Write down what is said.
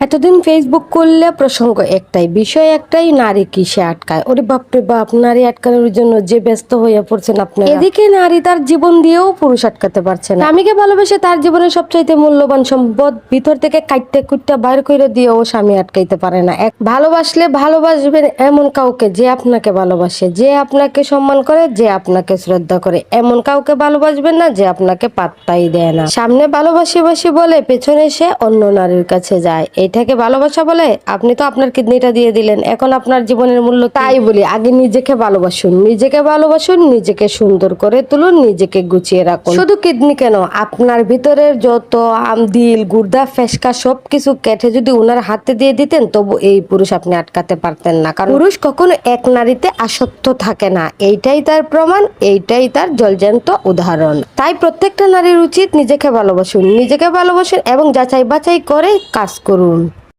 এতদিন ফেসবুক করলে প্রসঙ্গ একটাই বিষয় একটাই নারী কিসে আটকায়? ওরে বাপরে বাপ নারী আটকানোর জন্য যে ব্যস্ত হয়ে পড়ছেন আপনি এদিকে নারী তার জীবন দিয়েও পুরুষ আটকাতে পারছে না। স্বামীকে ভালোবেসে তার জীবনের সবচাইতে মূল্যবান সম্পদ ভিতর থেকে কাইটতে কুইটটা বাইর করে দিয়েও স্বামী আটকাইতে পারে না। এক ভালোবাসলে ভালোবাসবেন এমন কাউকে যে আপনাকে ভালোবাসে যে আপনাকে সম্মান করে যে আপনাকে শ্রদ্ধা করে। এমন কাউকে ভালোবাসবেন না যে আপনাকে পাত্তাই দেয় না। সামনে ভালোবাসি বাসি বলে পেছনে সে অন্য নারীর কাছে যায়। এটাকে ভালোবাসা বলে? আপনি তো আপনার কিডনিটা দিয়ে দিলেন। এখন আপনার জীবনের মূল্য তাই বলি আগে নিজেকে ভালোবাসুন। নিজেকে ভালোবাসুন নিজেকে সুন্দর করে তুলুন নিজেকে গুছিয়ে রাখুন। শুধু কিডনি কেন? আপনার ভিতরের যত আম দিল গুর্দা ফেসকা সব কিছু কেটে যদি ওনার হাতে দিয়ে দিতেন তবু এই পুরুষ আপনি আটকাতে পারতেন না। কারণ পুরুষ কখনো এক নারীতে আসক্ত থাকে না। এইটাই তার প্রমাণ এইটাই তার জলজান্ত উদাহরণ। তাই প্রত্যেকটা নারীর উচিত নিজেকে ভালোবাসুন। নিজেকে ভালোবাসুন এবং যাচাই বাছাই করে কাজ করুন।